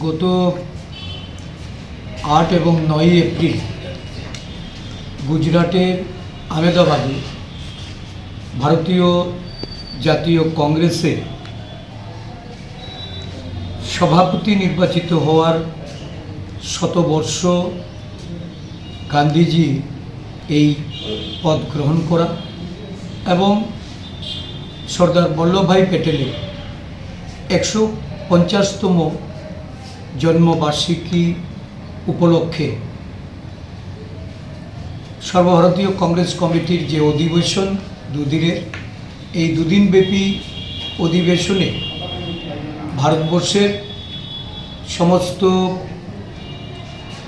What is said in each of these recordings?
গত আট এবং নয়ই এপ্রিল গুজরাটের আহমেদাবাদে ভারতীয় জাতীয় কংগ্রেসে সভাপতি নির্বাচিত হওয়ার শতবর্ষ গান্ধীজি এই পদ গ্রহণ করা এবং সর্দার বল্লভভাই প্যাটেলের একশো পঞ্চাশতম জন্মবার্ষিকী উপলক্ষে সর্বভারতীয় কংগ্রেস কমিটির যে অধিবেশন দুদিনের, এই দুদিনব্যাপী অধিবেশনে ভারতবর্ষের সমস্ত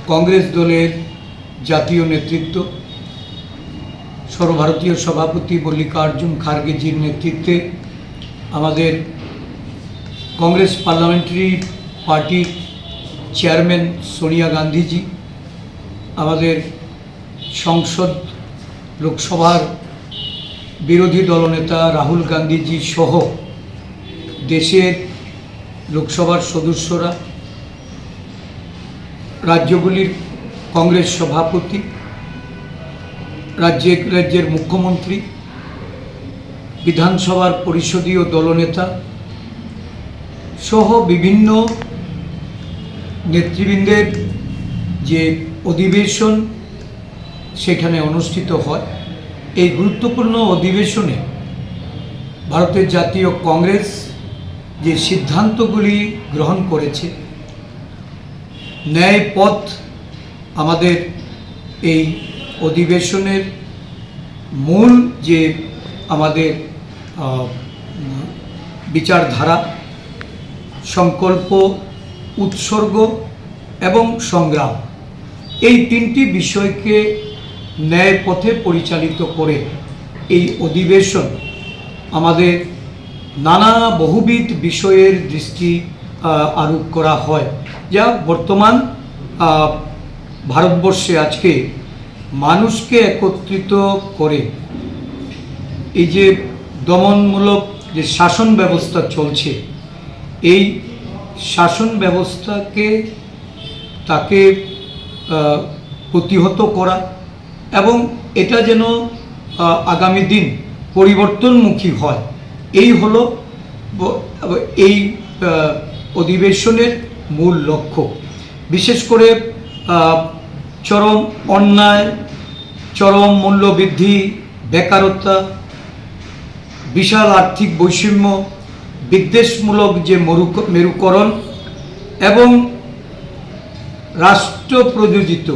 কংগ্রেস দলের জাতীয় নেতৃত্ব, সর্বভারতীয় সভাপতি মল্লিকার্জুন খার্গেজির নেতৃত্বে আমাদের কংগ্রেস পার্লামেন্টারি পার্টির চেয়ারম্যান সোনিয়া গান্ধীজি, আমাদের সংসদ লোকসভার বিরোধী দলনেতা রাহুল গান্ধীজি সহ দেশের লোকসভার সদস্যরা, রাজ্যগুলির কংগ্রেস সভাপতি রাজ্যের রাজ্যের মুখ্যমন্ত্রী, বিধানসভার পরিষদীয় দলনেতা সহ বিভিন্ন নেতৃবৃন্দের যে অধিবেশন সেখানে অনুষ্ঠিত হয়। এই গুরুত্বপূর্ণ অধিবেশনে ভারতের জাতীয় কংগ্রেস যে সিদ্ধান্তগুলি গ্রহণ করেছে, ন্যায় পথ আমাদের এই অধিবেশনের মূল যে আমাদের বিচারধারা, সংকল্প উৎসর্গ এবং সংগ্রাম। এই তিনটি বিষয়কে ন্যায় পথে পরিচালিত করে এই অধিবেশন আমাদের নানা বহুবিধ বিষয়ের দৃষ্টি আরোপ করা হয়। যা বর্তমান ভারতবর্ষে আজকে মানুষকে একত্রিত করে এই যে দমনমূলক যে শাসন ব্যবস্থা চলছে, এই শাসন ব্যবস্থাকে তাকে প্রতিহত করা এবং এটা যেন আগামী দিন পরিবর্তনমুখী হয়। এই হলো এই অধিবেশনের মূল লক্ষ্য। বিশেষ করে চরম অন্যায়, চরম মূল্যবৃদ্ধি বেকারত্বা বিশাল আর্থিক বৈষম্য বিদ্বেষমূলক যে মরুক- মেরুকরণ এবং রাষ্ট্র প্রযোজিত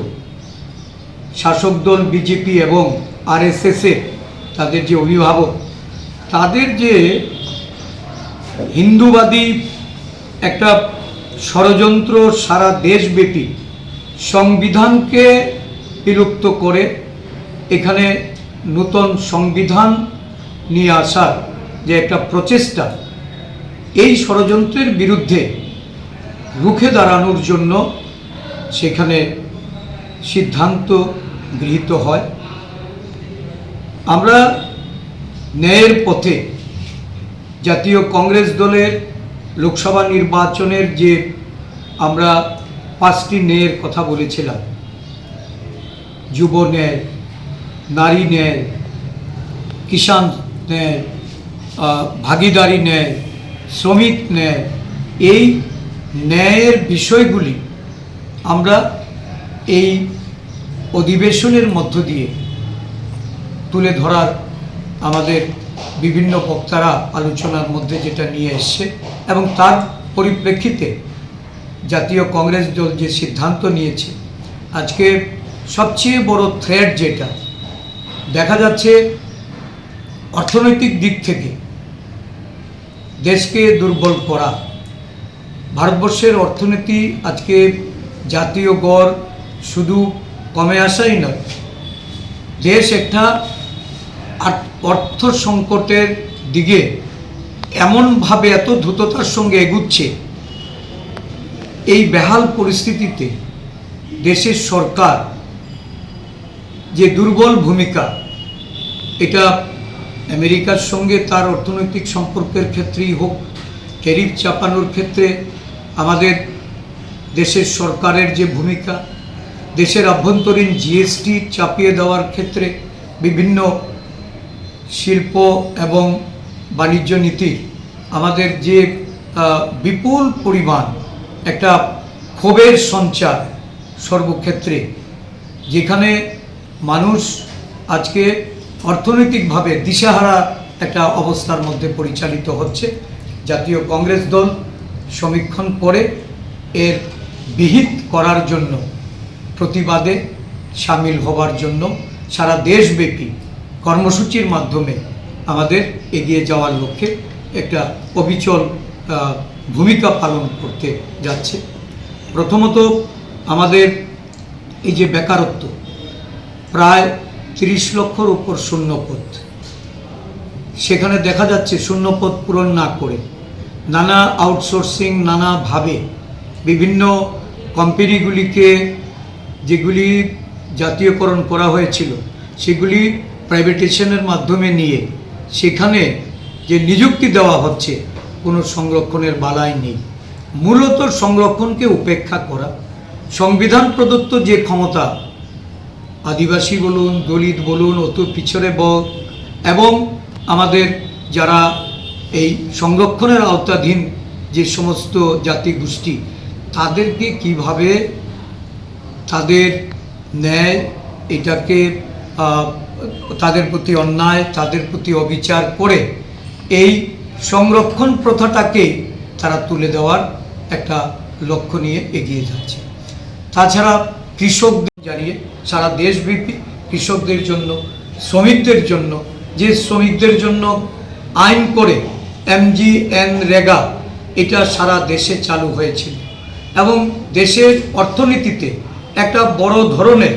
শাসক দল বিজেপি এবং আরএসএসের তাদের যে অভিভাবক, তাদের যে হিন্দুবাদী একটা ষড়যন্ত্র সারা দেশব্যাপী সংবিধানকে বিলুপ্ত করে এখানে নূতন সংবিধান নিয়ে আসার যে একটা প্রচেষ্টা এই ষড়যন্ত্রের বিরুদ্ধে রুখে দাঁড়ানোর জন্য সেখানে সিদ্ধান্ত গৃহীত হয়। আমরা ন্যায়ের পথে জাতীয় কংগ্রেস দলের লোকসভা নির্বাচনের যে আমরা পাঁচটি ন্যায়ের কথা বলেছিলাম, যুব ন্যায়, নারী ন্যায়, কিষাণ ন্যায় ভাগিদারি ন্যায় শ্রমিক ন্যায়। এই ন্যায়ের বিষয়গুলি আমরা এই অধিবেশনের মধ্য দিয়ে তুলে ধরার আমাদের বিভিন্ন বক্তারা আলোচনার মধ্যে যেটা নিয়ে এসছে এবং তার পরিপ্রেক্ষিতে জাতীয় কংগ্রেস দল যে সিদ্ধান্ত নিয়েছে, আজকে সবচেয়ে বড় থ্রেড যেটা, দেখা যাচ্ছে অর্থনৈতিক দিক থেকে দেশকে দুর্বল করা। ভারতবর্ষের অর্থনীতি আজকে জাতীয় গড় শুধু কমে আসাই নয়, দেশ একটা অর্থ সংকটের দিকে এমনভাবে এত দ্রুততার সঙ্গে এগুচ্ছে। এই বেহাল পরিস্থিতিতে দেশের সরকার যে দুর্বল ভূমিকা, এটা আমেরিকার সঙ্গে তার অর্থনৈতিক সম্পর্কের ক্ষেত্রেই হোক ট্যারিফ চাপানোর ক্ষেত্রে আমাদের দেশের সরকারের যে ভূমিকা, দেশের আভ্যন্তরীণ জিএসটি চাপিয়ে দেওয়ার ক্ষেত্রে বিভিন্ন শিল্প এবং বাণিজ্য নীতি আমাদের যে বিপুল পরিমাণ একটা ক্ষোভের সঞ্চার সর্বক্ষেত্রে, যেখানে মানুষ আজকে অর্থনৈতিকভাবে দিশাহারা একটা অবস্থার মধ্যে পরিচালিত হচ্ছে। জাতীয় কংগ্রেস দল সমীক্ষণ করে এর বিহিত করার জন্য প্রতিবাদে সামিল হবার জন্য সারা দেশব্যাপী কর্মসূচির মাধ্যমে আমাদের এগিয়ে যাওয়ার লক্ষ্যে একটা অবিচল ভূমিকা পালন করতে যাচ্ছে। প্রথমত আমাদের এই যে বেকারত্ব, প্রায় তিরিশ লক্ষর উপর শূন্যপদ। সেখানে দেখা যাচ্ছে শূন্যপদ পূরণ না করে নানা আউটসোর্সিং নানাভাবে বিভিন্ন কোম্পানিগুলিকে যেগুলি জাতীয়করণ করা হয়েছিল, সেগুলি প্রাইভেটেশনের মাধ্যমে নিয়ে সেখানে যে নিযুক্তি দেওয়া হচ্ছে, কোনো সংরক্ষণের বালাই নেই। মূলত সংরক্ষণকে উপেক্ষা করা, সংবিধান প্রদত্ত যে ক্ষমতা আদিবাসী বলুন, দলিত বলুন, অত পিছনে বক। এবং আমাদের যারা এই সংরক্ষণের আওতাধীন যে সমস্ত জাতি গোষ্ঠী তাদেরকে কীভাবে তাদের ন্যায় এটাকে তাদের প্রতি অন্যায়, তাদের প্রতি অবিচার করে এই সংরক্ষণ প্রথাটাকে তারা তুলে দেওয়ার একটা লক্ষ্য নিয়ে এগিয়ে যাচ্ছে। তাছাড়া কৃষকদের জানিয়ে সারা দেশব্যাপী কৃষকদের জন্য, শ্রমিকদের জন্য, যে শ্রমিকদের জন্য আইন করে এমজিএন রেগা, এটা সারা দেশে চালু হয়েছিল। এবং দেশের অর্থনীতিতে একটা বড় ধরনের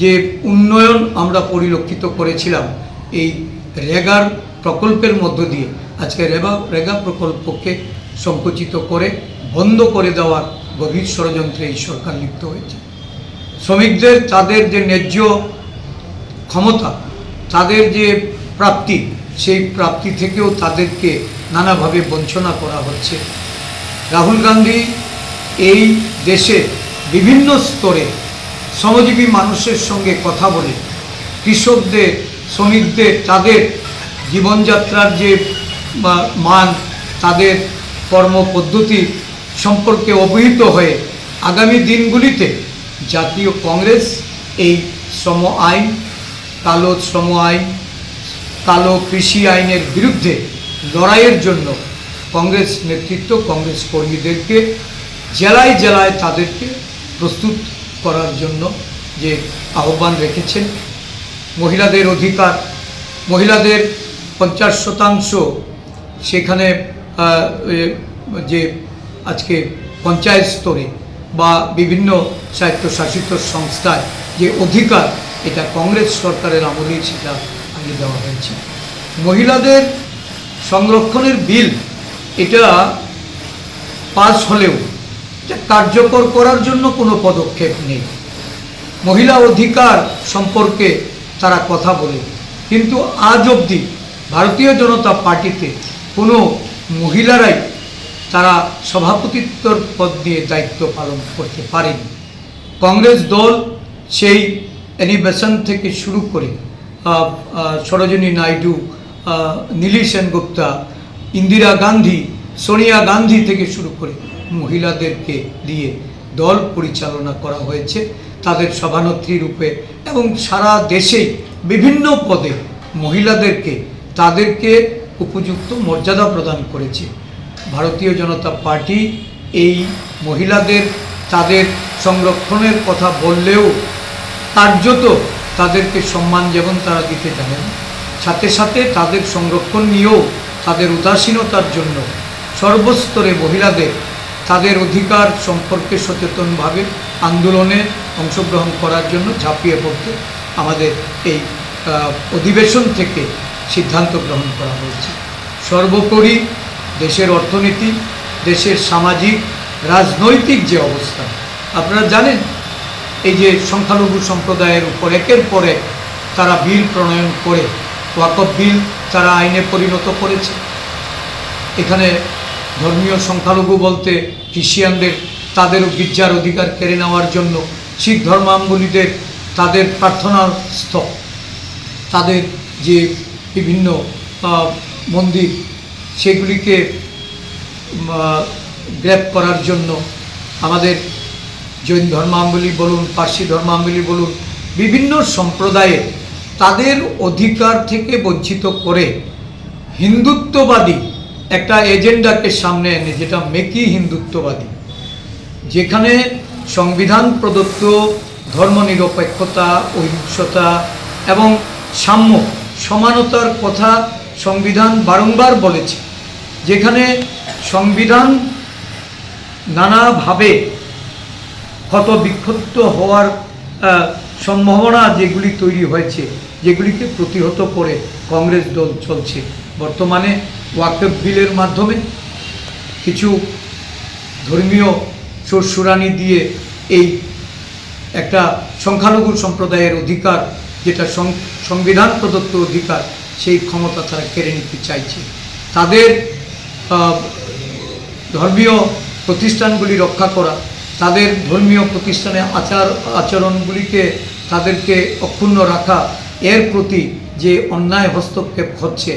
যে উন্নয়ন আমরা পরিলক্ষিত করেছিলাম, এই রেগার প্রকল্পের মধ্য দিয়ে, আজকে রেবা, রেগা প্রকল্পকে সংকুচিত করে, বন্ধ করে দেওয়ার গভীর ষড়যন্ত্রে এই সরকার লিপ্ত হয়েছে। শ্রমিকদের তাদের যে ন্যায্য ক্ষমতা, তাদের যে প্রাপ্তি, সেই প্রাপ্তি থেকেও তাদেরকে নানাভাবে বঞ্চনা করা হচ্ছে। রাহুল গান্ধী এই দেশে বিভিন্ন স্তরে শ্রমজীবী মানুষের সঙ্গে কথা বলে, কৃষকদের, শ্রমিকদের, তাদের জীবনযাত্রার যে মান, তাদের কর্মপদ্ধতি সম্পর্কে অবহিত হয়ে আগামী দিনগুলিতে জাতীয় কংগ্রেস, এই শ্রম আইন, কালো শ্রম আইন, কালো কৃষি আইনের বিরুদ্ধে লড়াইয়ের জন্য কংগ্রেস নেতৃত্ব, কংগ্রেস কর্মীদেরকে জেলায় জেলায় তাদেরকে প্রস্তুত করার জন্য যে আহ্বান রেখেছেন। মহিলাদের অধিকার, মহিলাদের পঞ্চাশ শতাংশ সেখানে যে আজকে পঞ্চায়েত স্তরে বা বিভিন্ন স্বায়ত্তশাসিত সংস্থায় যে অধিকার এটা কংগ্রেস সরকারের আমলেই সেটা আগে দেওয়া হয়েছে। মহিলাদের সংরক্ষণের বিল এটা পাস হলেও এটা কার্যকর করার জন্য কোনো পদক্ষেপ নেই। মহিলা অধিকার সম্পর্কে তারা কথা বলে, কিন্তু আজ অবধি ভারতীয় জনতা পার্টিতে কোনো মহিলারাই তারা সভাপতিত্বর পদ দিয়ে দায়িত্ব পালন করতে পারেনি। কংগ্রেস দল সেই অ্যানিবেশন থেকে শুরু করে সরোজিনী নাইডু নীলি সেনগুপ্তা, ইন্দিরা গান্ধী, সোনিয়া গান্ধী থেকে শুরু করে মহিলাদেরকে দিয়ে দল পরিচালনা করা হয়েছে তাদের সভানেত্রী রূপে এবং সারা দেশে বিভিন্ন পদে মহিলাদেরকে তাদেরকে উপযুক্ত মর্যাদা প্রদান করেছে। ভারতীয় জনতা পার্টি এই মহিলাদের তাদের সংরক্ষণের কথা বললেও কার্যত তাদেরকে সম্মান যেমন তারা দিতে জানেন, সাথে সাথে তাদের সংরক্ষণ নিয়েও, তাদের উদাসীনতার জন্য সর্বস্তরে মহিলাদের তাদের অধিকার সম্পর্কে সচেতনভাবে আন্দোলনে অংশগ্রহণ করার জন্য ঝাঁপিয়ে পড়তে আমাদের এই অধিবেশন থেকে সিদ্ধান্ত গ্রহণ করা হয়েছে। সর্বোপরি দেশের অর্থনীতি, দেশের সামাজিক, রাজনৈতিক যে অবস্থা, আপনারা জানেন, এই যে সংখ্যালঘু সম্প্রদায়ের উপর একের পর তারা বিল প্রণয়ন করে, ওয়াকফ বিল তারা আইনে পরিণত করেছে। এখানে ধর্মীয় সংখ্যালঘু বলতে খ্রিস্টিয়ানদের তাদেরও গির্জার অধিকার কেড়ে নেওয়ার জন্য শিখ ধর্মাবলীদের তাদের প্রার্থনার স্থল তাদের যে বিভিন্ন মন্দির সেগুলিকে গ্র্যাপ করার জন্য আমাদের জৈন ধর্মাবলী বলুন, পার্সি ধর্মাবলী বলুন, বিভিন্ন সম্প্রদায়ে তাদের অধিকার থেকে বঞ্চিত করে হিন্দুত্ববাদী একটা এজেন্ডাকে সামনে এনে, যেটা মেকি হিন্দুত্ববাদী, যেখানে সংবিধান প্রদত্ত ধর্মনিরপেক্ষতা, অহিংসতা এবং সাম্য সমানতার কথা সংবিধান বারংবার বলেছে। যেখানে সংবিধান নানাভাবে ক্ষত বিক্ষত হওয়ার সম্ভাবনা যেগুলি তৈরি হয়েছে, যেগুলিকে প্রতিহত করে কংগ্রেস দল চলছে। বর্তমানে ওয়াকফ বিলের মাধ্যমে কিছু ধর্মীয় সুরসুরানি দিয়ে এই একটা সংখ্যালঘু সম্প্রদায়ের অধিকার, যেটা সংবিধান প্রদত্ত অধিকার, সেই ক্ষমতা তারা কেড়ে নিতে চাইছে। তাদের ধর্মীয় প্রতিষ্ঠানগুলি রক্ষা করা, তাদের ধর্মীয় প্রতিষ্ঠানে আচার আচরণগুলিকে তাদেরকে অক্ষুণ্ণ রাখা, এর প্রতি যে অন্যায় হস্তক্ষেপ হচ্ছে,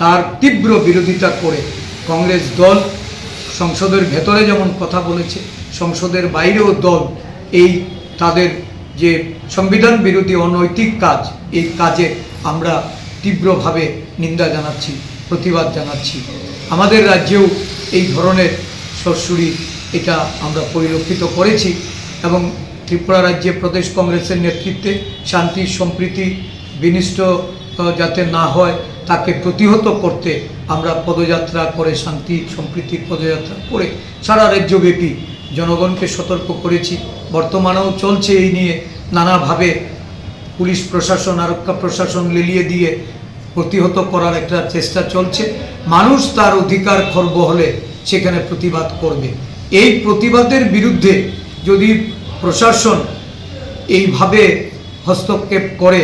তার তীব্র বিরোধিতা করে কংগ্রেস দল সংসদের ভেতরে যেমন কথা বলেছে, সংসদের বাইরেও দল এই তাদের যে সংবিধান বিরোধী অনৈতিক কাজ, এই কাজে আমরা তীব্রভাবে নিন্দা জানাচ্ছি, প্রতিবাদ জানাচ্ছি। আমাদের রাজ্যেও এই ধরনের সরসুরি এটা আমরা পরিলক্ষিত করেছি এবং ত্রিপুরা রাজ্যে প্রদেশ কংগ্রেসের নেতৃত্বে শান্তি, সম্প্রীতি, বিনিষ্ট যাতে না হয়, তাকে প্রতিহত করতে আমরা পদযাত্রা করে, শান্তি সম্প্রীতির পদযাত্রা করে সারা রাজ্যব্যাপী জনগণকে সতর্ক করেছি। বর্তমানেও চলছে এই নিয়ে নানাভাবে পুলিশ প্রশাসন, আরক্ষা প্রশাসন লেলিয়ে দিয়ে প্রতিহত করার একটা চেষ্টা চলছে। মানুষ তার অধিকার খর্ব হলে সেখানে প্রতিবাদ করবে। এই প্রতিবাদের বিরুদ্ধে যদি প্রশাসন এইভাবে হস্তক্ষেপ করে,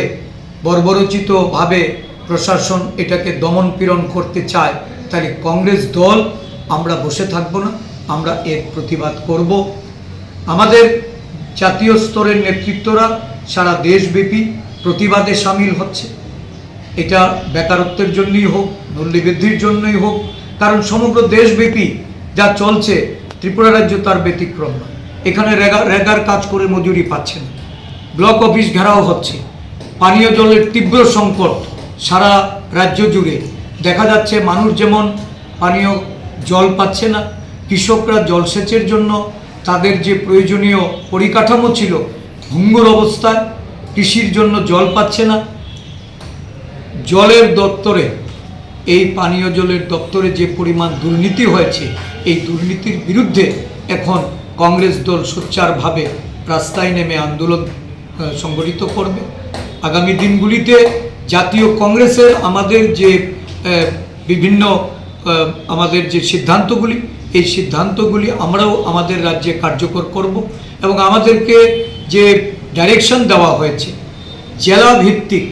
বর্বরচিতভাবে প্রশাসন এটাকে দমন পীড়ন করতে চায়, তাহলে কংগ্রেস দল, আমরা বসে থাকব না, আমরা এর প্রতিবাদ করব। আমাদের জাতীয় স্তরের নেতৃত্বরা সারা দেশব্যাপী প্রতিবাদে সামিল হচ্ছে। এটা বেকারত্বের জন্যই হোক, মূল্যবৃদ্ধির জন্যই হোক, কারণ সমগ্র দেশব্যাপী যা চলছে, ত্রিপুরা রাজ্য তার ব্যতিক্রম নয়। এখানে রেগা, রেগার কাজ করে মজুরি পাচ্ছে না। ব্লক অফিস ঘেরাও হচ্ছে। পানীয় জলের তীব্র সংকট সারা রাজ্য জুড়ে। দেখা যাচ্ছে মানুষ যেমন পানীয় জল পাচ্ছে না, কৃষকরা জলসেচের জন্য তাদের যে প্রয়োজনীয় পরিকাঠামো ছিল, ভঙ্গুর অবস্থায় কৃষির জন্য জল পাচ্ছে না জলের দপ্তরে, এই পানীয় জলের দপ্তরে যে পরিমাণ দুর্নীতি হয়েছে, এই দুর্নীতির বিরুদ্ধে এখন কংগ্রেস দল সোচ্চারভাবে রাস্তায় নেমে আন্দোলন সংগঠিত করবে। আগামী দিনগুলিতে জাতীয় কংগ্রেসের আমাদের যে বিভিন্ন আমাদের যে সিদ্ধান্তগুলি, এই সিদ্ধান্তগুলি আমরাও আমাদের রাজ্যে কার্যকর করব এবং আমাদেরকে যে ডাইরেকশন দেওয়া হয়েছে, জেলা ভিত্তিক